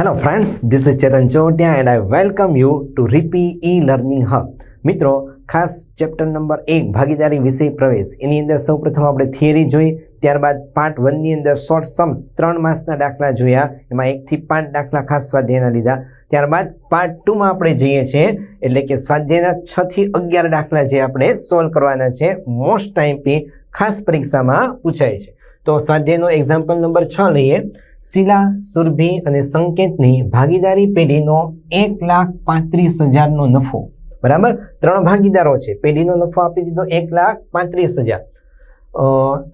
Hello friends this is Chetan Chotiya and I welcome you to રીપી e learning hub મિત્રો, ખાસ chapter number એક, ભાગીદારી વિષય પ્રવેશ. એની અંદર સૌપ્રથમ આપણે થિયરી જોઈ, ત્યારબાદ પાર્ટ વનની અંદર શોર્ટ સમ્સ ત્રણ માસના દાખલા જોયા, એમાં એકથી પાંચ દાખલા ખાસ સ્વાધ્યાયના લીધા. ત્યારબાદ પાર્ટ ટુમાં આપણે જઈએ છીએ, એટલે કે સ્વાધ્યાયના છથી અગિયાર દાખલા જે આપણે સોલ્વ કરવાના છે મોસ્ટ ટાઈમ પી ખાસ પરીક્ષામાં પૂછાય છે. તો સ્વાધ્યાયનો એક્ઝામ્પલ નંબર છ લઈએ. શિલા, સુરભી અને સંકેતની ભાગીદારી પેઢીનો એક લાખ પાંત્રીસ હજારનો નફો. બરાબર? ત્રણ ભાગીદારો છે. પેઢીનો નફો આપી દીધો એક લાખ પાંત્રીસ હજાર.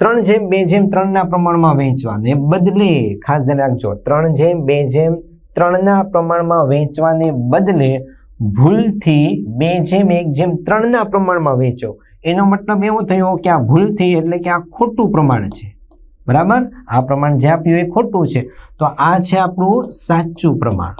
ત્રણ જેમ, બે જેમ ત્રણના પ્રમાણમાં વેચવાને બદલે, ખાસ ધ્યાન રાખજો, ત્રણ જેમ, બે જેમ ત્રણના પ્રમાણમાં વેચવાને બદલે ભૂલથી બે જેમ, એક જેમ ત્રણના પ્રમાણમાં વેચો. એનો મતલબ એવો થયો કે આ ભૂલથી એટલે કે આ ખોટું પ્રમાણ છે. બરાબર? આ પ્રમાણ જે આપ્યું એ ખોટું છે. તો આ છે આપણું સાચું પ્રમાણ.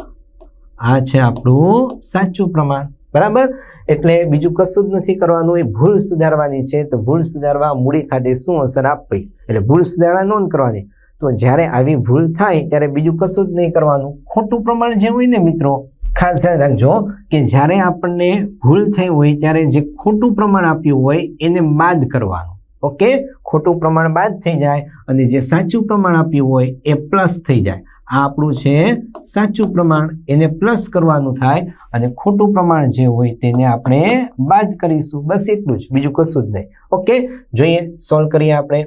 આ છે આપણું સાચું પ્રમાણ. બરાબર? એટલે બીજું કશું જ નથી કરવાનું, એ ભૂલ સુધારવાની છે. તો ભૂલ સુધારવા મૂડી ખાતે શું અસર આપવી? એટલે ભૂલ સુધારવા નોંધ કરવાની. તો જ્યારે આવી ભૂલ થાય, ત્યારે બીજું કશું જ નહીં કરવાનું. ખોટું પ્રમાણ જે હોય ને મિત્રો, ખાસ ધ્યાન રાખજો કે જ્યારે આપણને ભૂલ થઈ હોય, ત્યારે જે ખોટું પ્રમાણ આપ્યું હોય, એને બાદ કરવાનું. ઓકે? ખોટું પ્રમાણ બાદ થઈ જાય અને જે સાચું પ્રમાણ આપ્યું હોય એ પ્લસ થઈ જાય. આ આપણું છે સાચું પ્રમાણ. એને પ્લસ કરવાનું થાય અને ખોટું પ્રમાણ જે હોય તેને આપણે બાદ કરીશું. બસ એટલું જ. બીજું કશું જ નહીં. ઓકે? જોઈએ સોલ્વ કરીએ આપણે.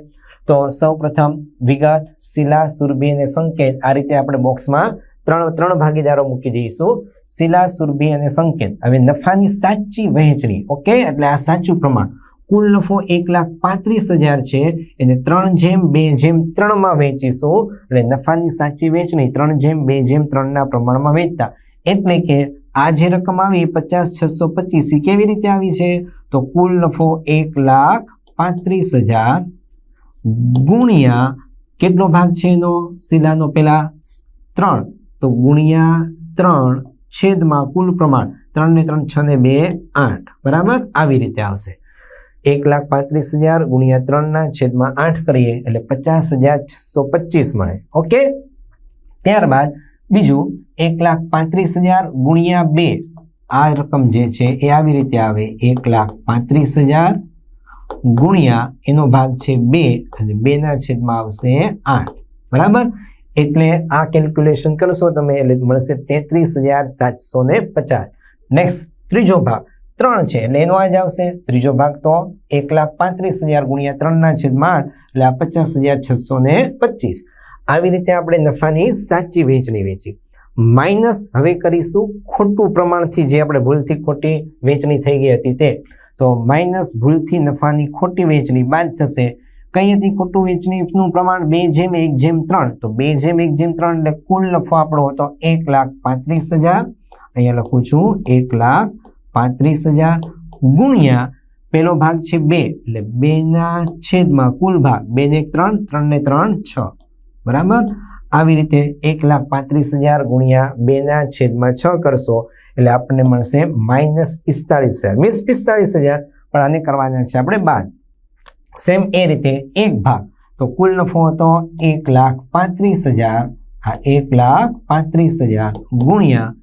તો સૌ પ્રથમ વિગત, શિલા, સુરભી અને સંકેત. આ રીતે આપણે બોક્સમાં ત્રણ ત્રણ ભાગીદારો મૂકી દઈશું. શિલા, સુરભી અને સંકેત. હવે નફાની સાચી વહેંચણી. ઓકે? એટલે આ સાચું પ્રમાણ. કુલ નફો એક લાખ પાંત્રીસ હજાર છે. એને ત્રણ જેમ, બે જેમ, ત્રણમાં વેચીશું એટલે નફાની સાચી વેચણી ત્રણ જેમ, બે જેમ, ત્રણના પ્રમાણમાં વેચતા. એટલે કે આ જે રકમ આવી પચાસ, છસો, પચીસ કેવી રીતે આવી છે? તો કુલ નફો એક લાખ પાંત્રીસ હજાર ગુણ્યા કેટલો ભાગ છે એનો? શિલાનો પેલા ત્રણ. તો ગુણ્યા ત્રણ છેદમાં કુલ પ્રમાણ. ત્રણ ને ત્રણ, છ ને બે, આઠ. બરાબર? આવી રીતે આવશે. એક લાખ પાંત્રીસ હજાર ગુણ્યા ત્રણના છેદમાં આઠ કરીએ એટલે પચાસ હજાર છસો પચીસ મળે. ઓકે? ત્યારબાદ બીજું, એક લાખ પાંત્રીસ હજાર ગુણ્યા બે. આ રકમ જે છે એ આવી રીતે આવે. એક લાખ પાંત્રીસ હજાર ગુણ્યા એનો ભાગ છે બે અને બેના છેદમાં આવશે આઠ. બરાબર? એટલે આ કેલ્ક્યુલેશન કરશો તમે એટલે મળશે તેત્રીસ હજાર સાતસો ને પચાસ. નેક્સ્ટ ત્રીજો ભાગ. ત્રણ છે એટલે એનો આજ આવશે. ત્રીજો ભાગ તો એક લાખ પાંત્રીસ હજાર ગુણ્યા ત્રણના છેદમાં એટલે પચાસ હજાર છસો ને પચીસ. આવી રીતે આપણે નફાની સાચી વેચણી વેચી. માઇનસ હવે કરીશું ખોટું પ્રમાણથી જે આપણે ભૂલથી ખોટી વેચણી થઈ ગઈ હતી તે. તો માઇનસ ભૂલથી નફાની ખોટી વેચણી બાદ થશે. કઈ હતી ખોટું વેચણીનું પ્રમાણ? બે જેમ એક જેમ ત્રણ. તો બે જેમ એક જેમ ત્રણ એટલે કુલ નફો આપણો હતો એક લાખ પાંત્રીસ હજાર. અહીંયા લખું છું એક લાખ પાંત્રીસ હજાર ગુણ્યા પેલો ભાગ છે બે, એટલે બેના છેદમાં કુલ ભાગ બે ને ત્રણ ત્રણ ને ત્રણ છ. બરાબર? આવી રીતે એક લાખ પાંત્રીસ હજાર ગુણ્યા બેના છેદમાં છ કરશો, એટલે આપણને મળશે માઇનસ પિસ્તાળીસ હજાર. મીન્સ પિસ્તાળીસ હજાર, પણ આને કરવાના છે આપણે બાદ. સેમ એ રીતે એક ભાગ. તો કુલ નફો હતો એક લાખ પાંત્રીસ હજાર. આ એક લાખ પાંત્રીસ હજાર ગુણ્યા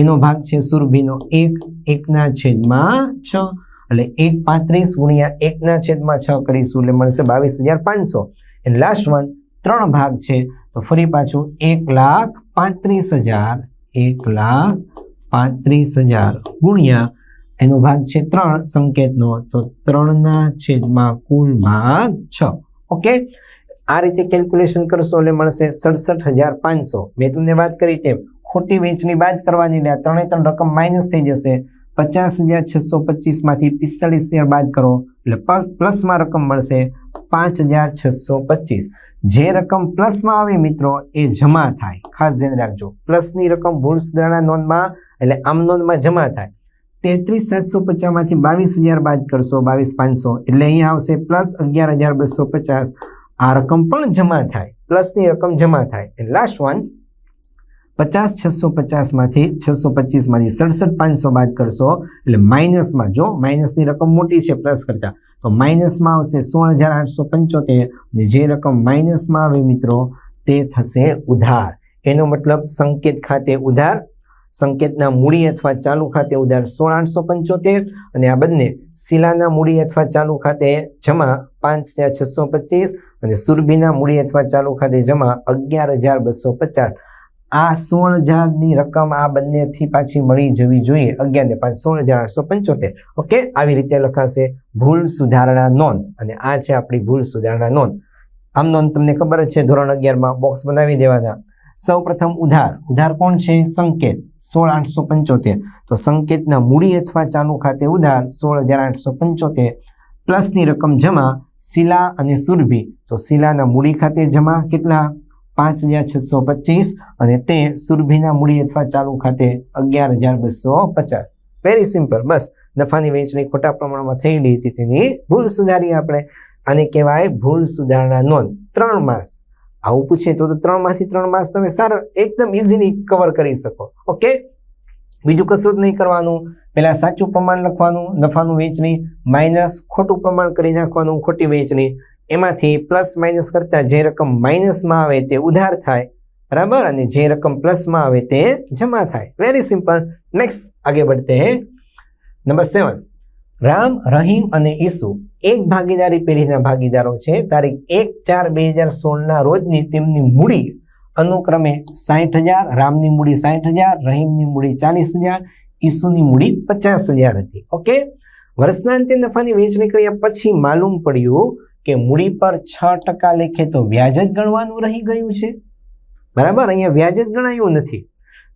એનો ભાગ છે સુરભીનો એક, એકના છેદમાં છ. એટલે એક પાંત્રીસ ગુણ્યા એકના છેદમાં છ કરીશું, એટલે મળશે બાવીસ હજાર પાંચસો. એટલે લાસ્ટ વન ત્રણ ભાગ છે, તો ફરી પાછું એક લાખ પાંત્રીસ હજાર, એક લાખ પાંત્રીસ હજાર ગુણ્યા એનો ભાગ છે ત્રણ સંકેતનો, તો ત્રણના છેદમાં કુલ ભાગ છ. ઓકે આ રીતે કેલ્ક્યુલેશન કરશો એટલે મળશે સડસઠ હજાર પાંચસો. મેં તમને વાત કરી તેમ ખોટી વેચની બાદ કરવાની ને ત્રણે ત્રણ રકમ માઇનસ થઈ જશે. પચાસ હજાર છસો પચીસમાંથી પિસ્તાલીસ હજાર બાદ કરો, એટલે પ્લસમાં રકમ મળશે પાંચ હજાર છસો પચીસ. જે રકમ પ્લસમાં આવે મિત્રો, એ જમા થાય. ખાસ ધ્યાન રાખજો. પ્લસની રકમ ભૂલ સુધારણા નોંધમાં, એટલે આમ નોંધમાં જમા થાય. તેત્રીસ સાતસો પચાસમાંથી બાવીસ હજાર બાદ કરશો, બાવીસ પાંચસો. એટલે અહીંયા આવશે પ્લસ અગિયાર હજાર બસો પચાસ. આ રકમ પણ જમા થાય. પ્લસની રકમ જમા થાય. લાસ્ટ વન પચાસ, છસો પચાસમાંથી છસો પચીસમાંથી સડસઠ પાંચસો બાદ કરશો, એટલે માઇનસમાં જો માઇનસની રકમ મોટી છે પ્લસ કરતાં, તો માઇનસમાં આવશે સોળ હજાર આઠસો પંચોતેર અને જે રકમ માઇનસમાં આવે મિત્રો, તે થશે ઉધાર. એનો મતલબ સંકેત ખાતે ઉધાર, સંકેતના મૂડી અથવા ચાલુ ખાતે ઉધાર સોળ આઠસો પંચોતેર અને આ બંને શિલાના મૂડી અથવા ચાલુ ખાતે જમા પાંચ હજાર છસો પચીસ અને સુરભીના મૂડી અથવા ચાલુ ખાતે જમા અગિયાર હજાર બસો પચાસ. આ સોળ હજારની રકમ આ બંનેથી પાછી મળી જવી જોઈએ. અગિયાર ને પાંચ, સોળ હજાર આઠસો પંચોતેર. ઓકે? આવી રીતે લખાશે ભૂલ સુધારણા નોંધ. અને આ છે આપણી ભૂલ સુધારણા નોંધ. આમ નોંધ તમને ખબર જ છે, ધોરણ અગિયારમાં બોક્સ બનાવી દેવાના. સૌ પ્રથમ ઉધાર. ઉધાર કોણ છે? સંકેત. સોળ આઠસો પંચોતેર. તો સંકેતના મૂડી અથવા ચાલુ ખાતે ઉધાર સોળ હજાર આઠસો પંચોતેર. પ્લસની રકમ જમા શિલા અને સુરભી. તો શિલાના મૂડી ખાતે જમા કેટલા? પાંચ હજાર છસો પચીસ અને તે સુરભીના મૂડી અથવા ચાલુ ખાતે અગિયાર હજાર બસો પચાસ. વેરી સિમ્પલ બસ. નફાની વહેંચણી ખોટા પ્રમાણમાં થયેલી હતી તેની ભૂલ સુધારી આપણે. આને કહેવાય ભૂલ સુધારણા નોંધ. ત્રણ માસ. આવું પૂછે તો ત્રણમાંથી ત્રણ માસ તમે સારા, એકદમ ઇઝીલી કવર કરી શકો. ઓકે બીજું કશું જ નહીં કરવાનું. પહેલાં સાચું પ્રમાણ લખવાનું, નફાનું વેચણી માઇનસ ખોટું પ્રમાણ કરી નાખવાનું, ખોટી વેચણી એમાંથી પ્લસ માઇનસ કરતા જે રકમ માઇનસમાં આવે તે ઉધાર થાય બરાબર અને જે રકમ પ્લસમાં આવે તે જમા થાય વેરી સિમ્પલ નેક્સ્ટ આગે बढ़ते हैं નંબર સેવન રામ રહીમ અને ઈસુ એક ભાગીદારી પેઢીના ભાગીદારો છે તારીખ એક ચાર બે હજાર સોળના રોજની તેમની મૂડી અનુક્રમે સાઠ હજાર રામની મૂડી સાઠ હજાર રહીમની મૂડી ચાલીસ હજાર ઈસુની મૂડી પચાસ હજાર હતી ઓકે વર્ષના અંતે નફાની વહેંચણી કર્યા પછી માલુમ પડ્યું કે મૂડી પર છ ટકા લેખે તો વ્યાજ જ ગણવાનું રહી ગયું છે? બરાબર? અહીંયા વ્યાજ જ ગણાયું નથી.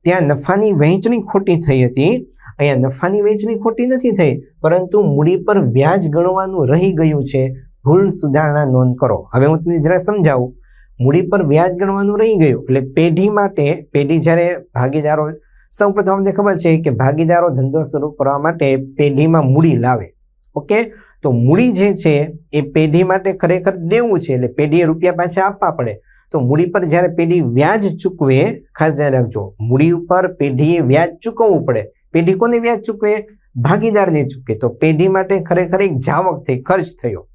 ત્યાં નફાની વહેંચણી ખોટી થઈ હતી. અહીંયા નફાની વહેંચણી ખોટી નથી થઈ, પરંતુ મૂડી પર વ્યાજ ગણવાનું રહી ગયું છે. ભૂલ સુધારણા નોંધ કરો. હવે હું તમને જરા સમજાવું. મૂડી પર વ્યાજ ગણવાનું રહી ગયું, એટલે પેઢી માટે, પેઢી જ્યારે ભાગીદારો સૌ પ્રથમ અમને ખબર છે કે ભાગીદારો ધંધો શરૂ કરવા માટે પેઢીમાં મૂડી લાવે. ઓકે? તો મૂડી જે છે, એ પેઢી માટે ખરેખર દેવું છે. એટલે પેઢીએ રૂપિયા પાછા આપવા પડે. તો મૂડી પર જ્યારે પેઢી વ્યાજ ચૂકવે, ખાસ ધ્યાન રાખજો, મૂડી ઉપર પેઢીએ વ્યાજ ચૂકવવું પડે. પેઢી કોને વ્યાજ ચૂકવે? ભાગીદારને ચૂકવે. તો પેઢી માટે ખરેખર એક જાવક થઈ, ખર્ચ થયો.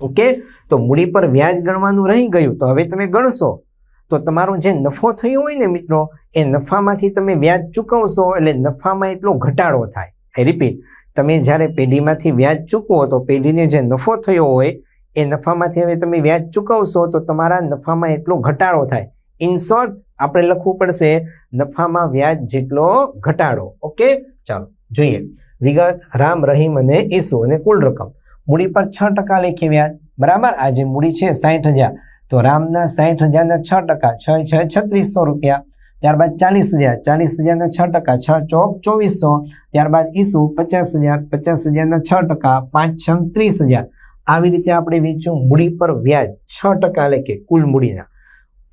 ઓકે? તો મૂડી પર વ્યાજ ગણવાનું રહી ગયું. તો હવે તમે ગણશો. તો તમારો જે નફો થયો હોય ને મિત્રો, એ નફામાંથી તમે વ્યાજ ચૂકવશો. એટલે નફામાં એટલો ઘટાડો થાય. આઈ રિપીટ તમે જ્યારે પેઢીમાંથી વ્યાજ ચૂકવો તો પેઢીને જે નફો થયો હોય, એ નફામાંથી હવે તમે વ્યાજ ચૂકવશો તો તમારા નફામાં એટલો ઘટાડો થાય. ઇન શોર્ટ આપણે લખવું પડશે નફામાં વ્યાજ જેટલો ઘટાડો. ઓકે? ચાલો, જોઈએ. વિગત, રામ, રહીમ અને ઈસુ અને કુલ રકમ. મૂડી પર છ ટકા લેખી વ્યાજ. બરાબર? આ જે મૂડી છે સાઠ હજાર. તો રામના સાઠ હજારના છ ટકા, છ છ, છત્રીસો રૂપિયા. ત્યારબાદ ચાલીસ હજાર, ચાલીસ હજારના છ ટકા, છ ચોક ચોવીસો, ત્યારબાદ ઈસુ પચાસ હજાર, પચાસ હજારના છ ટકા, પાંચ છ ત્રીસ હજાર. આવી રીતે આપણે વેચ્યું મૂડી પર વ્યાજ, છ ટકા લેખે કુલ મૂડીના.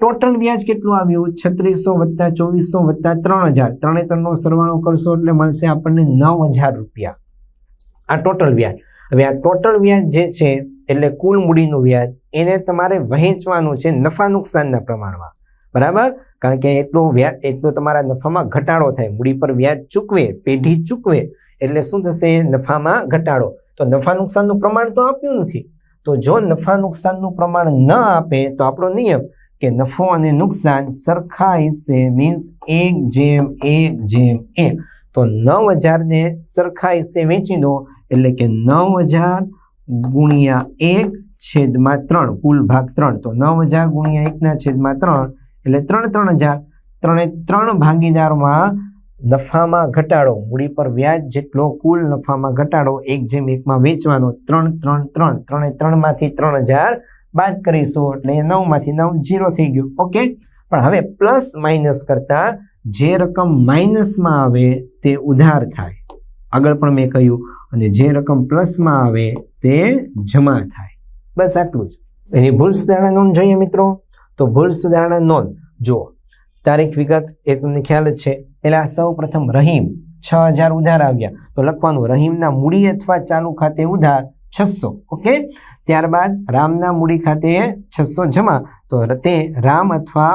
ટોટલ વ્યાજ કેટલું આવ્યું? છત્રીસો વત્તા ચોવીસો વત્તા ત્રણ હજાર. ત્રણે ત્રણનો સરવાળો કરશો એટલે મળશે આપણને નવ હજાર રૂપિયા. આ ટોટલ વ્યાજ. હવે આ ટોટલ વ્યાજ જે છે, એટલે કુલ મૂડીનું વ્યાજ, એને તમારે વહેંચવાનું છે નફા નુકસાનના પ્રમાણમાં. બરાબર? કારણ કે એટલો વ્યાજ, એટલો તમારા નફામાં ઘટાડો થાય. મૂડી પર વ્યાજ ચૂકવે, પેઢી ચૂકવે, એટલે શું થશે? નફામાં ઘટાડો. તો નફા નુકસાનનું પ્રમાણ તો આપ્યું નથી. તો જો નફા નુકસાનનું પ્રમાણ ન આપે, તો આપણો નિયમ કે નફો અને નુકસાન સરખા હિસ્સે મીન્સ એક જેમ એક જેમ એક. તો નવ હજારને સરખા હિસ્સે વેચી દો એટલે કે નવ હજાર ગુણ્યા એક છેદમાં ત્રણ, કુલ ભાગ ત્રણ. તો નવ હજાર ગુણ્યા એકના છેદમાં ત્રણ એટલે ત્રણ ત્રણ હજાર, ત્રણે ત્રણ ભાગીદારમાં નફામાં ઘટાડો, મૂડી પર વ્યાજ જેટલો કુલ નફામાં ઘટાડો એક જેમ એકમાં વેચવાનો, ત્રણ ત્રણ ત્રણ, ત્રણે ત્રણમાંથી ત્રણ હજાર બાદ કરીશું, એટલે નવમાંથી નવ જીરો થઈ ગયું, ઓકે? પણ હવે પ્લસ માઇનસ કરતા જે રકમ માઇનસમાં આવે તે ઉધાર થાય. આગળ પણ મેં કહ્યું, અને જે રકમ પ્લસમાં આવે તે જમા થાય. બસ આટલું જ. એની ભૂલ સુધારણા નોંધ જોઈએ મિત્રો. તો ભૂલ સુધારણા નોંધ. જુઓ, તારીખ વિગત એ તમને ખ્યાલ જ છે. પેલા સૌ પ્રથમ રહીમ છ હજાર ઉધાર આવ્યા. તો લખવાનું, રહીમના મૂડી અથવા ચાલુ ખાતે ઉધાર છસો. ઓકે? ત્યારબાદ રામના મૂડી ખાતે છસો જમા. તો તે રામ અથવા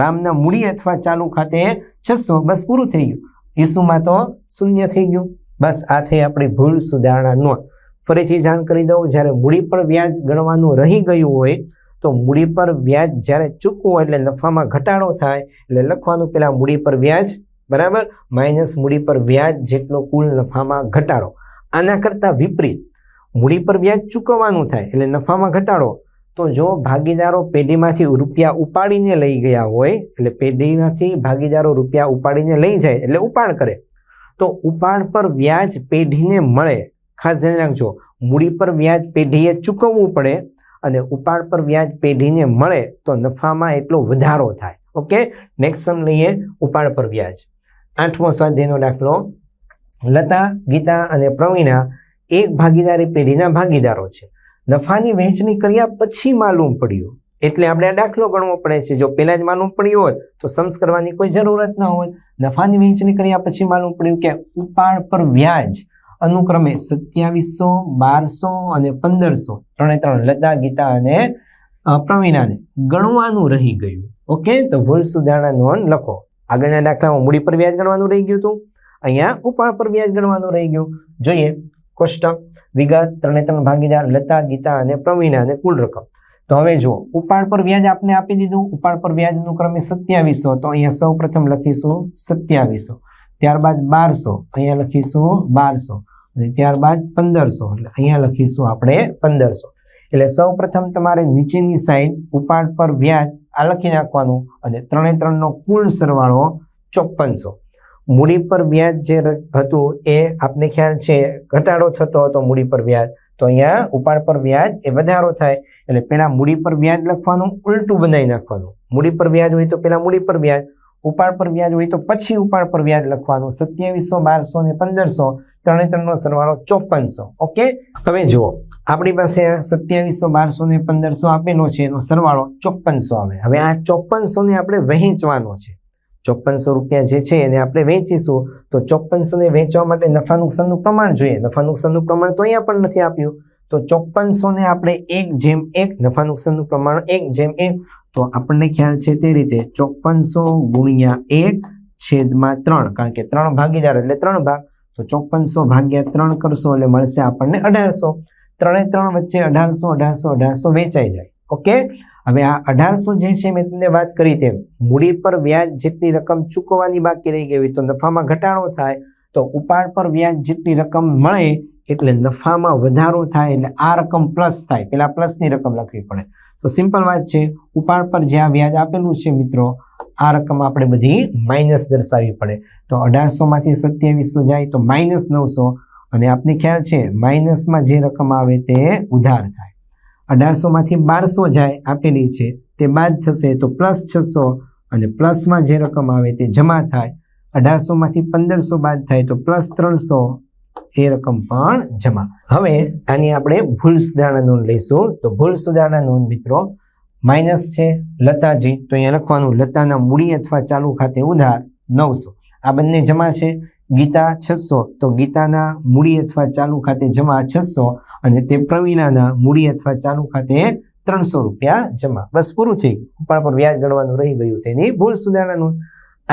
રામના મૂડી અથવા ચાલુ ખાતે છસો. બસ પૂરું થઈ ગયું. ઈસુમાં તો શૂન્ય થઈ ગયું. બસ આ થઈ આપણી ભૂલ સુધારણા નોંધ. ફરીથી જાણ કરી દઉં, જ્યારે મૂડી પર વ્યાજ ગણવાનું રહી ગયું હોય તો મૂડી પર વ્યાજ જ્યારે ચૂકવું એટલે નફામાં ઘટાડો થાય એટલે લખવાનું પહેલાં મૂડી પર વ્યાજ, બરાબર? માઇનસ મૂડી પર વ્યાજ જેટલો કુલ નફામાં ઘટાડો. આના કરતાં વિપરીત, મૂડી પર વ્યાજ ચૂકવવાનું થાય એટલે નફામાં ઘટાડો. તો જો ભાગીદારો પેઢીમાંથી રૂપિયા ઉપાડીને લઈ ગયા હોય, એટલે પેઢીમાંથી ભાગીદારો રૂપિયા ઉપાડીને લઈ જાય એટલે ઉપાડ કરે. તો ઉપાડ પર વ્યાજ પેઢીને મળે. ખાસ ધ્યાન રાખજો, મૂડી પર વ્યાજ પેઢીએ ચૂકવવું પડે. અને ઉપાડ પર વ્યાજ પેઢીને મળે તો નફામાં એટલો વધારો થાય. ઓકે? નેક્સ્ટ સમ લઈએ ઉપાડ પર વ્યાજ. આઠમો સ્વાધ્યાયનો દાખલો. લતા, ગીતા અને પ્રવીણા એક ભાગીદારી પેઢીના ભાગીદારો છે. નફાની વહેંચણી કર્યા પછી માલુમ પડ્યું. એટલે આપણે આ દાખલો ગણવો પડે છે. જો પહેલાં જ માલુમ પડ્યું હોત, તો સમ્સ કરવાની કોઈ જરૂરત ન હોય નફાની વહેંચણી કર્યા પછી માલુમ પડ્યું કે ઉપાડ પર વ્યાજ અનુક્રમે સત્યાવીસો, બારસો અને પંદરસો. ત્રણે ત્રણ લતા, ગીતા અને પ્રવીણાને ગણવાનું રહી ગયું. ઓકે? તો ભૂલ સુધારણા નોંધ લખો. આગળના દાખલામાં મૂડી પર વ્યાજ ગણવાનું રહી ગયું હતું. અહીંયા ઉપાડ પર વ્યાજ ગણવાનું રહી ગયું. જોઈએ. કોષ્ટક. વિગત. ત્રણે ત્રણ ભાગીદાર, લતા, ગીતા અને પ્રવીણા અને કુલ રકમ. તો હવે જુઓ. ઉપાડ પર વ્યાજ આપને આપી દીધું. ઉપાડ પર વ્યાજનું ક્રમે સત્યાવીસો. તો અહીંયા સૌ લખીશું સત્યાવીસો. ત્યારબાદ બારસો. અહીંયા લખીશું બારસો. અને ત્યારબાદ પંદરસો. એટલે અહીંયા લખીશું આપણે પંદરસો. એટલે સૌ તમારે નીચેની સાઈડ ઉપાડ પર વ્યાજ આ લખી નાખવાનું અને ત્રણે ત્રણનો કુલ સરવાળો ચોપ્પનસો. મૂડી પર વ્યાજ જે હતું એ આપને ખ્યાલ છે, ઘટાડો થતો હતો મૂડી પર વ્યાજ. તો અહીંયા ઉપાડ પર વ્યાજ એ વધારો થાય. એટલે પહેલાં મૂડી પર વ્યાજ લખવાનું, ઉલટું બનાવી નાખવાનું. મૂડી પર વ્યાજ હોય તો પહેલાં મૂડી પર વ્યાજ. ઉપાડ પર વ્યાજ હોય તો પછી ઉપાડ પર વ્યાજ લખવાનું. સત્યાવીસો, બારસો ને પંદરસો, ત્રણે ત્રણનો સરવાળો ચોપનસો. ઓકે? હવે જુઓ. આપણી પાસે સત્યાવીસો, બારસો ને પંદરસો આપેલો છે, એનો સરવાળો ચોપનસો આવે. હવે આ ચોપનસો ને આપણે વહેંચવાનો છે. ચોપનસો રૂપિયા જે છે એને આપણે વેચીશું તો ચોપનસો ને વેચવા માટે નફા નુકસાનનું પ્રમાણ જોઈએ. નફા નુકસાનનું પ્રમાણ તો અહીંયા પણ નથી આપ્યું. તો ચોપનસો ને આપણે એક જેમ એક, નફા નુકસાનનું પ્રમાણ એક જેમ એક તો આપણને ખ્યાલ છે તે રીતે ચોપનસો ગુણ્યા એક છેદમાં ત્રણ, કારણ કે ત્રણ ભાગીદાર એટલે ત્રણ ભાગ. તો ચોપનસો ભાગ્યા ત્રણ કરશો એટલે મળશે આપણને અઢારસો. ત્રણે ત્રણ વચ્ચે અઢારસો અઢારસો અઢારસો વેચાઈ જાય. ઓકે? હવે આ અઢારસો જે છે મેં તમને વાત કરી તેમ, મૂડી પર વ્યાજ જેટલી રકમ ચૂકવવાની બાકી રહી ગઈ તો નફામાં ઘટાડો થાય. તો ઉપાડ પર વ્યાજ જેટલી રકમ મળે એટલે નફામાં વધારો થાય એટલે આ રકમ પ્લસ થાય. પેલા પ્લસની રકમ લખવી પડે. તો સિમ્પલ વાત છે, ઉપાડ પર જ્યાં વ્યાજ આપેલું છે મિત્રો, આ રકમ આપણે બધી માઇનસ દર્શાવવી પડે. તો અઢારસોમાંથી સત્યાવીસો જાય તો માઇનસ નવસો. અને આપને ખ્યાલ છે માઇનસમાં જે રકમ આવે તે ઉધાર થાય. અઢારસોમાંથી બારસો જાય આપેલી છે, તે બાદ થશે તો પ્લસ છસો. અને પ્લસમાં જે રકમ આવે તે જમા થાય. અઢારસોમાંથી પંદરસો બાદ થાય તો પ્લસ ત્રણસો. એ રકમ પણ જમા. હવે આની આપણે ભૂલ સુધારણા નોંધ લઈશું. તો ભૂલ સુધારણા નોંધ મિત્રો, માઇનસ છે લતાજી. તો અહીંયા લખવાનું, લતાના મૂડી અથવા ચાલુ ખાતે ઉધાર નવસો. આ બંને જમા છે. ગીતા છસો. તો ગીતાના મૂડી અથવા ચાલુ ખાતે જમા છસો અને તે પ્રવીણાના મૂડી અથવા ચાલુ ખાતે ત્રણસો રૂપિયા જમા. બસ પૂરું થઈ ગયું. ઉપાડ પર વ્યાજ ગણવાનું રહી ગયું તેની ભૂલ સુધારણાનું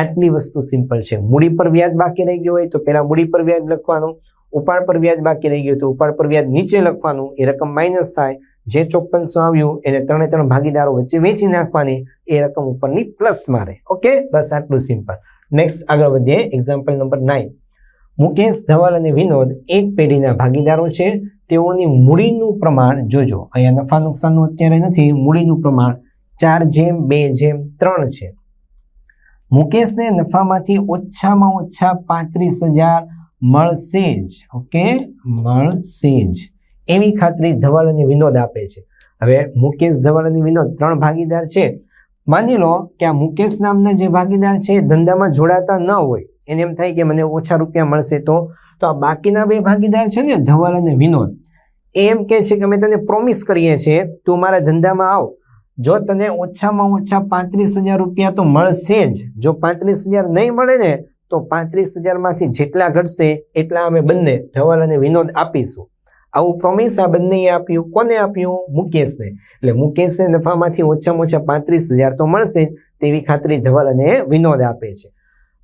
આટલી વસ્તુ સિમ્પલ છે. મૂડી પર વ્યાજ બાકી રહી ગયું હોય તો પેલા મૂડી પર વ્યાજ લખવાનું, ઉપાડ પર વ્યાજ બાકી રહી ગયું તો ઉપાડ પર વ્યાજ નીચે લખવાનું, એ રકમ માઇનસ થાય, જે ચોપ્પનસો આવ્યું એને ત્રણે ત્રણ ભાગીદારો વચ્ચે વેચી નાખવાની, એ રકમ ઉપરની પ્લસ મારે. ઓકે બસ આટલું સિમ્પલ નેક્સ્ટ આગળ વધીએ example number nine Mukesh Dhaval અને વિનોદ એક પેઢીના ભાગીદારો છે. તેઓની મૂડીનું પ્રમાણ જોજો. અહીંયા નફા નુકસાનનું અત્યારે નથી. મૂડીનું પ્રમાણ ચાર જેમ, બે જેમ, ત્રણ છે. મુકેશને નફામાંથી ઓછામાં ઓછા પાંત્રીસ હજાર મળશે જ, ઓકે? મળશે જ. એવી ખાતરી ધવલ અને વિનોદ આપે છે. હવે મુકેશ ધવલ અને વિનોદ ત્રણ ભાગીદાર છે. માની લો કે આ મુકેશ નામના જે ભાગીદાર છે ધંધામાં જોડાતા ન હોય. એને એમ થાય કે મને ઓછા રૂપિયા મળશે તો? તો આ બાકીના બે ભાગીદાર છે ને, ધવલ અને વિનોદ એમ કહે છે કે અમે તને પ્રોમિસ કરીએ છીએ, તું મારા ધંધામાં આવ. જો તને ઓછામાં ઓછા પાંત્રીસ હજાર રૂપિયા તો મળશે જ. જો પાંત્રીસ હજાર નહીં મળે ને, તો પાંત્રીસ હજારમાંથી જેટલા ઘટશે એટલા અમે બંને ધવલ અને વિનોદ આપીશું. આવું પ્રોમિસ આ બંનેએ આપ્યું. કોને આપ્યું? મુકેશને. એટલે મુકેશને નફામાંથી ઓછામાં ઓછા પાંત્રીસ હજાર તો મળશે તેવી ખાતરી ધવલ અને વિનોદ આપે છે.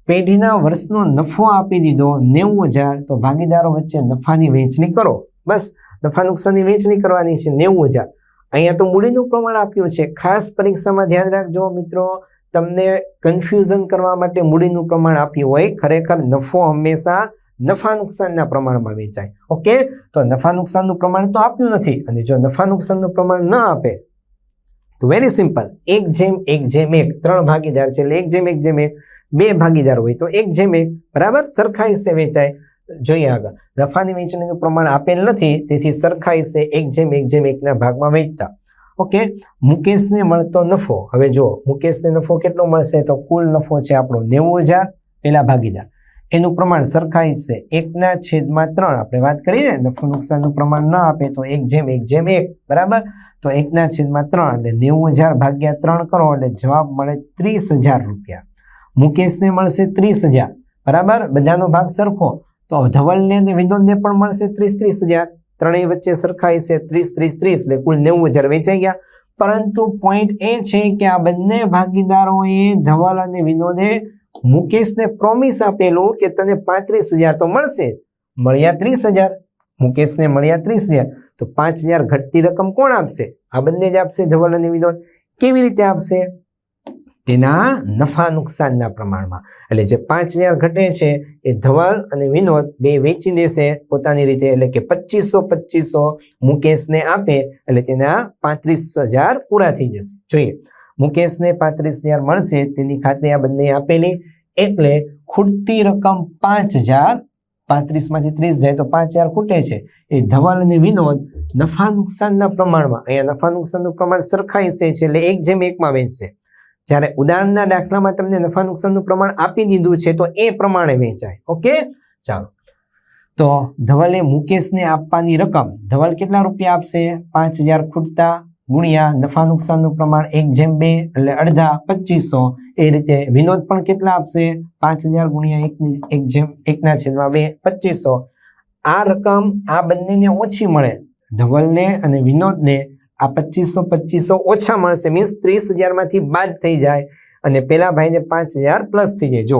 પેઢીના વર્ષનો નફો આપી દીધો નેવું હજાર. તો ભાગીદારો વચ્ચે નફાની વહેંચણી કરો. બસ, નફા નુકસાનની વહેંચણી કરવાની છે નેવું હજાર. અહીંયા તો મૂડીનું પ્રમાણ આપ્યું છે. ખાસ પરીક્ષામાં ધ્યાન રાખજો મિત્રો, તમને કન્ફ્યુઝન કરવા માટે મૂડીનું પ્રમાણ આપ્યું હોય, ખરેખર નફો હંમેશા નફા નુકસાનના પ્રમાણમાં વેચાય. ઓકે તો નફા નુકસાનનું પ્રમાણ તો આપ્યું નથી, અને જો નફા નુકસાનનું પ્રમાણ ન આપે, તો વેરી સિમ્પલ એક જેમ એક જેમ એક. ત્રણ ભાગીદાર છે એટલે એક જેમ એક જેમ એક. બે ભાગીદાર હોય તો એક જેમ એક. બરાબર? સરખા હિસ્સે વેચાય. જોઈએ આગળ. નફાની વેચણીનું પ્રમાણ આપેલ નથી, તેથી સરખાઈ છે એક જેમ એક જેમ એકના ભાગમાં વેચતા ઓકે, મુકેશને મળતો નફો. હવે જો મુકેશને નફો કેટલો મળશે? તો કુલ નફો છે આપણો નેવું હજાર પેલા ભાગીદાર. એનું પ્રમાણ સરખાઈ છે એકના છેદમાં ત્રણ. આપણે વાત કરીએ ને નફો નુકસાનનું પ્રમાણ ન આપે તો એક જેમ એક જેમ એક. બરાબર? તો એકના છેદમાં ત્રણ એટલે નેવું હજાર ભાગ્યા ત્રણ કરો એટલે જવાબ મળે ત્રીસ હજાર રૂપિયા. મુકેશને મળશે ત્રીસ હજાર. બરાબર? બધાનો ભાગ સરખો. તો ધવલને અને વિનોદને પણ મળશે ત્રીસ ત્રીસ હજાર. ત્રણેય વચ્ચે સરખાઈ છે ત્રીસ ત્રીસ ત્રીસ, એટલે કુલ નેવું હજાર વેચાઈ ગયા. પરંતુ પોઈન્ટ એ છે કે આ બંને ભાગીદારોએ ધવલ અને વિનોદે મુકેશને પ્રોમિસ આપેલું કે તને પાંત્રીસ હજાર તો મળશે. મળ્યા ત્રીસ હજાર. મુકેશને મળ્યા ત્રીસ હજાર. તો પાંચ હજાર ઘટતી રકમ કોણ આપશે? આ બંને જ આપશે ધવલ અને વિનોદ. કેવી રીતે આપશે? તેના નફા નુકસાનના પ્રમાણમાં. એટલે જે પાંચ હજાર ઘટે છે, એ ધવલ અને વિનોદ બે વેચી દેશે પોતાની રીતે. એટલે કે પચીસો પચીસો મુકેશને આપે, એટલે તેના પાંત્રીસ હજાર પૂરા થઈ જશે. જોઈએ, મુકેશને પાંત્રીસ હજાર મળશે, તેની ખાતરી આ બંને આપેલી. એટલે ખૂટતી રકમ પાંચ હજાર, પાંત્રીસમાંથી ત્રીસ જાય તો પાંચ હજાર ખૂટે છે. એ ધવલ અને વિનોદ નફા નુકસાનના પ્રમાણમાં. અહીંયા નફા નુકસાનનું પ્રમાણ સરખાઈ છે, એટલે એક જેમ એકમાં વેચશે જ્યારે ઉદાહરણના દાખલામાં તમને નફા નુકસાનનું પ્રમાણ આપી દીધું છે, તો એ પ્રમાણે વેચાય. ઓકે? ચાલો. તો ધવલે મુકેશને આપવાની રકમ. ધવલ કેટલા રૂપિયા આપશે? પાંચ હજાર ખૂટતા ગુણ્યા નફા નુકસાનનું પ્રમાણ એક જેમ બે એટલે અડધા પચીસો. એ રીતે વિનોદ પણ કેટલા આપશે? પાંચ હજાર ગુણ્યા એક એક જેમ એકના છેદમાં બે, પચીસો. આ રકમ આ બંનેને ઓછી મળે. ધવલને અને વિનોદને આ પચીસો પચીસો ઓછા મળશે. મીન્સ ત્રીસ હજારમાંથી બાદ થઈ જાય અને પેલા ભાઈને પાંચ હજાર પ્લસ થઈ જાય. જો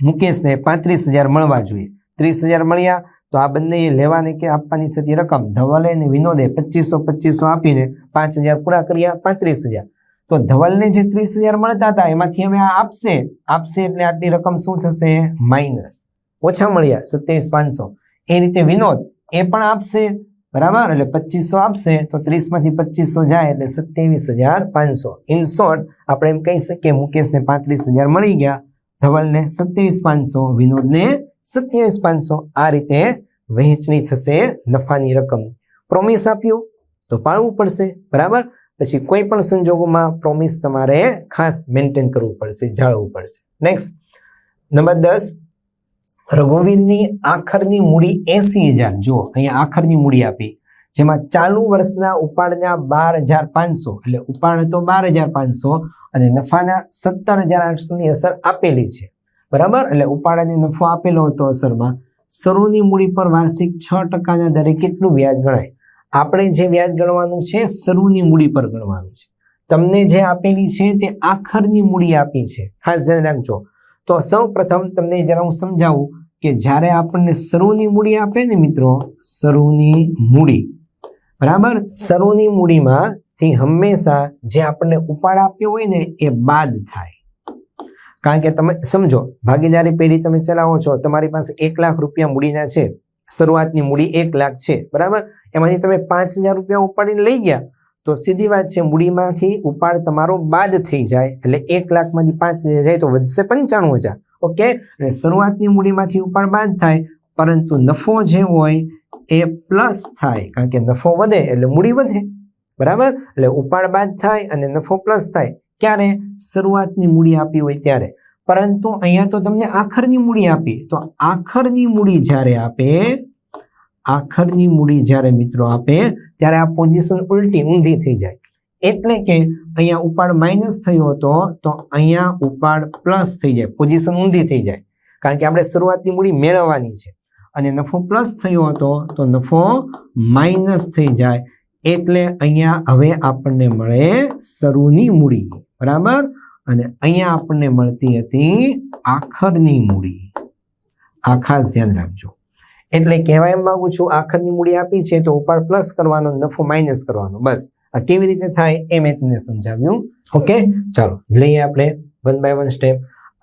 મુકેશને પાંત્રીસ હજાર મળવા જોઈએ. ત્રીસ હજાર મળ્યા તો આ બંને લેવાની કે આપવાની થતી રકમ ધવલે અને વિનોદે પચીસો પચીસો આપીને પાંચ હજાર પૂરા કર્યા, પાંત્રીસ હજાર. તો ધવલને જે ત્રીસ હજાર મળતા હતા, એમાંથી હવે આ આપશે. આપશે એટલે આટલી રકમ શું થશે? માઇનસ ઓછા મળ્યા, સત્યાવીસ પાંચસો. એ રીતે વિનોદ એ પણ આપશે. બરાબર? એટલે પચીસો આપશે, તો ત્રીસમાંથી પચીસો જાય એટલે સત્યાવીસ હજાર પાંચસો. ઇન શોર્ટ આપણે એમ કહી શકીએ, મુકેશને પાંત્રીસ હજાર મળી ગયા. ધવલને સત્યાવીસ પાંચસો, વિનોદને સત્યાવીસ પાંચસો. આ રીતે વહેંચણી થશે નફાની રકમ પ્રોમિસ આપ્યું, તો પાળવું પડશે, બરાબર? પછી કોઈ પણ સંજોગોમાં પ્રોમિસ તમારે ખાસ મેન્ટેન કરવું પડશે, જાળવવું પડશે. નેક્સ્ટ નંબર દસ રઘુવીરની આખરની મૂડી એસી હજાર. જુઓ, અહીંયા આખરની મૂડી આપી. જેમાં ચાલુ વર્ષના ઉપાડના બાર હજાર પાંચસો. એટલે ઉપાડ તો બાર હજાર પાંચસો અને નફાના સત્તર હજાર આઠસોની અસર આપેલી છે. બરાબર? એટલે ઉપાડાને નફો આપેલો હતો અસરમાં. શરૂની મૂડી પર વાર્ષિક છ ટકાના દરે કેટલું વ્યાજ ગણાય? આપણે જે વ્યાજ ગણવાનું છે શરૂની મૂડી પર ગણવાનું છે. તમને જે આપેલી છે, તે આખરની મૂડી આપી છે. ખાસ ધ્યાન રાખજો. તો સૌ પ્રથમ તમને જરા હું સમજાવું કે જ્યારે આપણને સરુની મૂડી આપે ને મિત્રો, સરુની મૂડી. બરાબર? શરૂની મૂડીમાંથી હંમેશા જે આપણને ઉપાડ આપ્યો હોય ને એ બાદ થાય. કારણ કે તમે સમજો, ભાગીદારી પેઢી તમે ચલાવો છો, તમારી પાસે એક લાખ રૂપિયા મૂડીના છે, શરૂઆતની મૂડી એક લાખ છે, બરાબર? એમાંથી તમે પાંચ હજાર રૂપિયા ઉપાડીને લઈ ગયા તો સીધી વાત છે, મૂડીમાંથી ઉપાડ તમારો બાદ થઈ જાય, એટલે એક લાખમાંથી પાંચ હજાર જાય, તો વધશે પંચાણું હજાર. ઓકે? અને શરૂઆતની મૂડીમાંથી ઉપાડ બાદ થાય, પરંતુ નફો જે હોય, એ પ્લસ થાય, કારણ કે નફો વધે, એટલે મૂડી વધે. બરાબર? એટલે ઉપાડ બાદ થાય અને નફો પ્લસ થાય. ક્યારે? શરૂઆતની મૂડી આપી હોય ત્યારે. પરંતુ અહીંયા તો તમને આખરની મૂડી આપી. તો આખરની મૂડી જ્યારે આપે આખરની મૂડી જ્યારે મિત્રો આપે, ત્યારે આ પોઝિશન ઉલટી ઊંધી થઈ જાય. એટલે કે અહીંયા ઉપાડ માઇનસ થયો હતો, તો અહીંયા ઉપાડ પ્લસ થઈ જાય. પોઝિશન ઊંધી થઈ જાય. કારણ કે આપણે શરૂઆતની મૂડી મેળવવાની છે. અને નફો પ્લસ થયો હતો, તો નફો માઇનસ થઈ જાય. એટલે અહીંયા હવે આપણને મળે શરૂની મૂડી. બરાબર? અને અહીંયા આપણને મળતી હતી આખરની મૂડી. આ ખાસ ધ્યાન રાખજો. એટલે કહેવા એમ માગું છું, આખરની મૂડી આપી છે તો ઉપાડ પ્લસ કરવાનો નફો માઇનસ કરવાનો. બસ, આ કેવી રીતે થાય એ મેં તમને સમજાવ્યું. ઓકે ચાલો, લઈએ આપણે વન બાય વન સ્ટેપ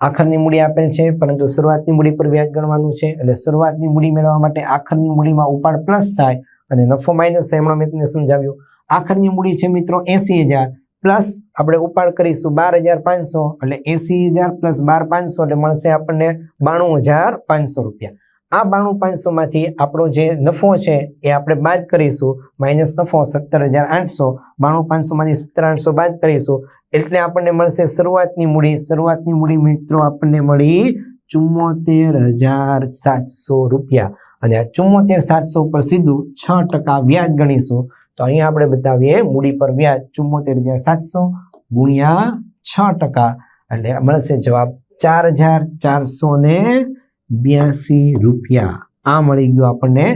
આખરની મૂડી આપેલ છે, પરંતુ શરૂઆતની મૂડી પર વ્યાજ ગણવાનું છે, એટલે શરૂઆતની મૂડી મેળવવા માટે આખરની મૂડીમાં ઉપાડ પ્લસ થાય અને નફો માઇનસ થાય હમણાં મેં તમને સમજાવ્યું. આખરની મૂડી છે મિત્રો એસી હજાર પ્લસ આપણે ઉપાડ કરીશું બાર હજાર પાંચસો, એટલે એસી હજાર પ્લસ બાર પાંચસો, એટલે મળશે આપણને બાણું હજાર પાંચસો રૂપિયા. આ બાણું પાંચસો માંથી આપણો જે નફો છે એ આપણે બાદ કરીશું માઇનસ નફો સત્તર હજાર આઠસો, બાણું પાંચસો માંથી સત્તર આઠસો બાદ કરીશું. એટલે આપણને મળશે શરૂઆતની મૂડી શરૂઆતની મૂડી મિત્રો આપણને મળી ચુમ્મોતેર હજાર સાતસો રૂપિયા. અને આ ચુમ્મોતેર સાતસો ઉપર સીધું છ ટકા વ્યાજ ગણીશું. તો અહીંયા આપણે બતાવીએ મૂડી પર વ્યાજ ચુમ્મોતેર હજાર સાતસો ગુણ્યા છ ટકા. એટલે મળશે જવાબ ચાર હજાર ચારસો ને બ્યાસી રૂપિયા. આ મળી ગયું આપણને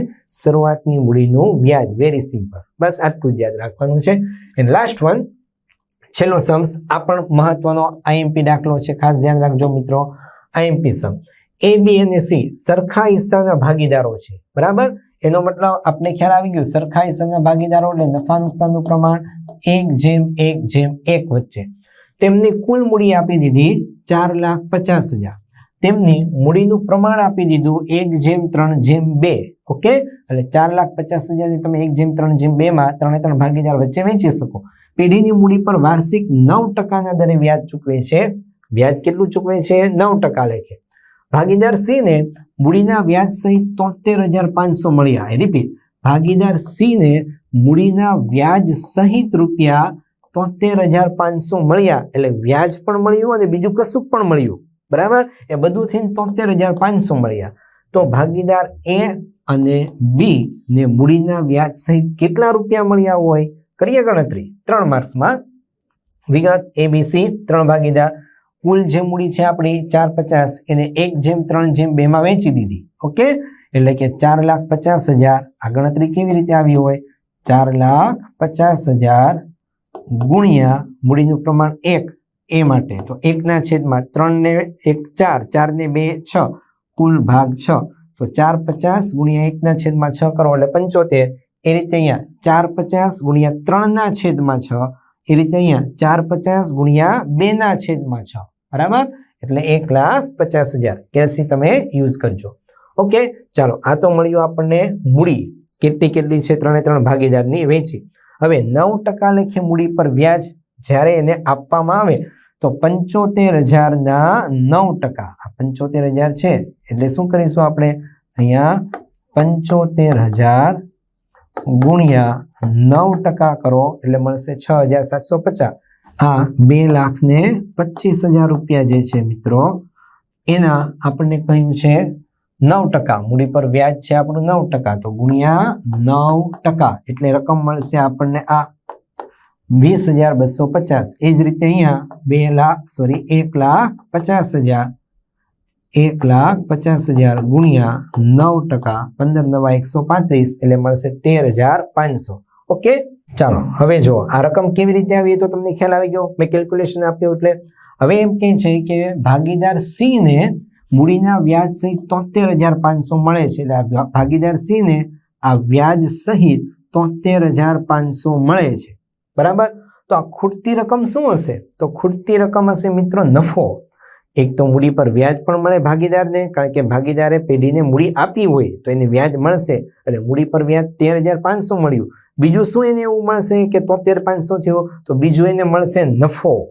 શરૂઆતની મૂડીનું વ્યાજ. વેરી સિમ્પલ બસ આટલું જ યાદ રાખવાનું છે. એન્ડ લાસ્ટ વન છેલ્લો સમ્સ આ પણ મહત્વનો. આઈએમપી દાખલો છે. ખાસ ધ્યાન રાખજો મિત્રો. આઈએમપી સમ એ બી અને સી સરખા હિસ્સાના ભાગીદારો છે. બરાબર? એનો મતલબ આપણે ખ્યાલ આવી ગયો. સરખા હિસ્સાના ભાગીદારો એટલે નફા નુકસાનનું પ્રમાણ એક જેમ એક જેમ એક વચ્ચે. તેમની કુલ મૂડી આપી દીધી ચાર લાખ પચાસ હજાર. તેમની મૂડીનું પ્રમાણ આપી દીધું એક જેમ ત્રણ જેમ બે, ઓકે? એટલે ચાર લાખ પચાસ હજાર તમે એક જેમ ત્રણ જેમ બેમાં ત્રણે ત્રણ ભાગીદાર વચ્ચે વેચી શકો. પેઢીની મૂડી પર વાર્ષિક નવ ટકાના દરે વ્યાજ ચૂકવે છે. વ્યાજ કેટલું ચૂકવે છે? નવ ટકા લેખે. ભાગીદાર સિંહને મૂડીના વ્યાજ સહિત તોતેર હજાર પાંચસો મળ્યા. રિપીટ ભાગીદાર સિંહને મૂડીના વ્યાજ સહિત રૂપિયા તોતેર હજાર પાંચસો મળ્યા. એટલે વ્યાજ પણ મળ્યું અને બીજું કશું પણ મળ્યું. બરાબર? એ બધું થઈને તોતેર હજાર પાંચસો મળ્યા, તો ભાગીદાર એ અને બી ને મૂડીના વ્યાજ સહિત કેટલા રૂપિયા મળ્યા હોય? કરીએ ગણતરી. ત્રણ માર્ક્સમાં. વિગત એ બી સી ત્રણ ભાગીદાર. કુલ જે મૂડી છે આપણી ચાર પચાસ, એને એક જેમ ત્રણ જેમ બેમાં વેચી દીધી. ઓકે? એટલે કે ચાર લાખ પચાસ હજાર. આ ગણતરી કેવી રીતે આવી હોય? ચાર લાખ પચાસ હજાર ગુણ્યા મૂડીનું પ્રમાણ એક. એ માટે. તો એકના છેદમાં ત્રણને એક ચાર ચાર ને બે છ, કુલ ભાગ છ. તો ચાર પચાસ ગુણ્યા એકના છેદમાં છ કરો એટલે પંચોતેર. એ રીતે અહીંયા ચાર પચાસ ગુણ્યા ત્રણના છેદમાં છ, એ રીતે અહીંયા ચાર પચાસ ગુણ્યા બેના છેદમાં છ. બરાબર? એટલે એક લાખ પચાસ હજાર. કેસી તમે યુઝ કરજો. ઓકે? ચાલો, આ તો મળ્યું આપણને મૂડી. કેટલી કેટલી છે? ત્રણે ત્રણ ભાગીદારની વેચી. હવે નવ ટકા લેખે મૂડી પર વ્યાજ જ્યારે એને આપવામાં આવે તો પંચોતેર હજારના નવ ટકા. આ પંચોતેર હજાર છે, એટલે શું કરીશું આપણે? અહીંયા પંચોતેર હજાર ગુણ્યા નવ ટકા કરો, એટલે મળશે છ હજાર સાતસો પચાસ. આ બે લાખ ને પચીસ હજાર રૂપિયા જે છે મિત્રો, એના આપણને કહ્યું છે નવ ટકા. મૂડી પર વ્યાજ છે આપણું નવ ટકા. તો ગુણ્યા નવ ટકા, એટલે રકમ મળશે આપણને આ વીસ હજાર બસો પચાસ. એ જ રીતે અહીંયા બે લાખ સોરી એક લાખ પચાસ હજાર. એક લાખ પચાસ હજાર ગુણ્યા નવ ટકા પંદર નવા એકસો પાંત્રીસ એટલે મળશે તેર હજાર પાંચસો. ઓકે, ચાલો, હવે જો, આ રકમ કેવી રીતે આવી તો તમને ખ્યાલ આવી ગયો. મેં કેલ્ક્યુલેશન આપ્યું એટલે હવે એમ કહે છે કે ભાગીદાર સી ને મૂડીના વ્યાજ સહિત તોતેર હજાર પાંચસો મળે છે. એટલે ભાગીદાર સી ને આ વ્યાજ સહિત તોતેર હજાર પાંચસો મળે છે. બરાબર? તો આ ખૂટતી રકમ શું હશે? તો ખૂટતી રકમ હશે મિત્રો નફો. એક તો મૂડી પર વ્યાજ પણ મળે ભાગીદારને, કારણ કે ભાગીદારે પેઢીને મૂડી આપી હોય તો એને વ્યાજ મળશે. એટલે મૂડી પર વ્યાજ તેર હજાર પાંચસો મળ્યું. બીજું શું એને એવું મળશે કે તોતેર પાંચસો થયો? તો બીજું એને મળશે નફો.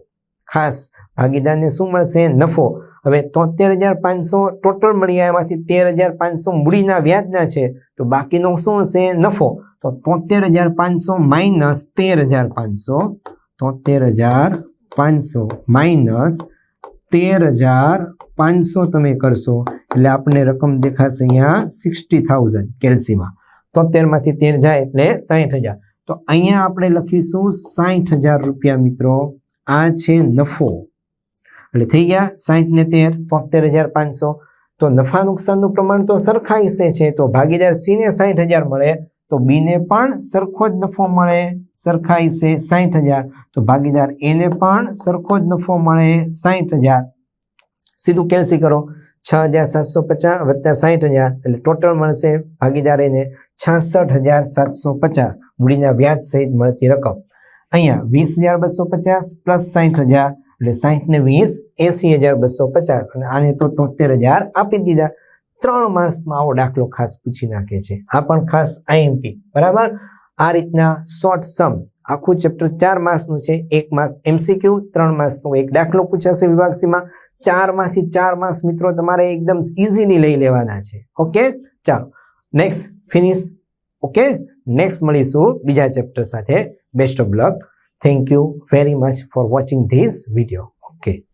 ખાસ ભાગીદારને શું મળશે? નફો. હવે તોતેર હજાર પાંચસો ટોટલ મળ્યા એમાંથી તેર હજાર પાંચસો મૂડીના વ્યાજના છે. તો બાકીનો શું હશે? નફો. તો તોતેર હજાર પાંચસો માઇનસ તેર હજાર પાંચસો, તોતેર હજાર પાંચસો માઇનસ તેર હજાર પાંચસો તમે કરશો, એટલે આપણને રકમ દેખાશે અહીંયા સિક્સટી થાઉઝન્ડ કેલ્સીમાં. તોતેરમાંથી તેર જાય એટલે સાહીઠ હજાર. તો અહીંયા આપણે લખીશું સાહીઠ હજાર રૂપિયા મિત્રો. આ છે નફો. એટલે થઈ ગયા સાહીઠ ને તેર તોતેર હજાર પાંચસો. તો નફા નુકસાનનું પ્રમાણ તો સરખા હિસ્સે છે, તો ભાગીદાર સી ને સાહીઠ હજાર મળે, તો બી ને પણ સરખો જ નફો મળે, સરખા હિસ્સે સાહીઠ હજાર. તો ભાગીદાર એને પણ સરખો જ નફો મળે સાહીઠ હજાર. સીધું કેલ્સી કરો, છ હજાર સાતસો પચાસ વત્તા સાહીઠ હજાર, એટલે ટોટલ મળશે ભાગીદાર એને છાસઠ હજાર સાતસો પચાસ. મૂડીના વ્યાજ સહિત મળતી રકમ. અહીંયા વીસ હજાર બસો પચાસ પ્લસ સાહીઠ હજાર એટલે સાહીઠ ને વીસ એસી હજાર બસો પચાસ અને આને તો તોતેર હજાર આપી દીધા. ત્રણ માર્ક્સમાં આવો દાખલો ખાસ પૂછી નાખે છે. આ પણ ખાસ આઈએમપી બરાબર? આ રીતના શોર્ટ સમ આખું ચેપ્ટર ચાર માર્ક્સનું છે. એક માર્ક એમસીક્યુ ત્રણ માર્ક્સનો એક દાખલો પૂછાશે વિભાગ સીમાં ચારમાંથી ચાર માર્ક્સ મિત્રો તમારે એકદમ ઇઝીલી લઈ લેવાના છે. ઓકે? ચાલો. Next finish okay? નેક્સ્ટ મળીશું બીજા ચેપ્ટર સાથે. Best of luck Thank you very much for watching this video. Okay.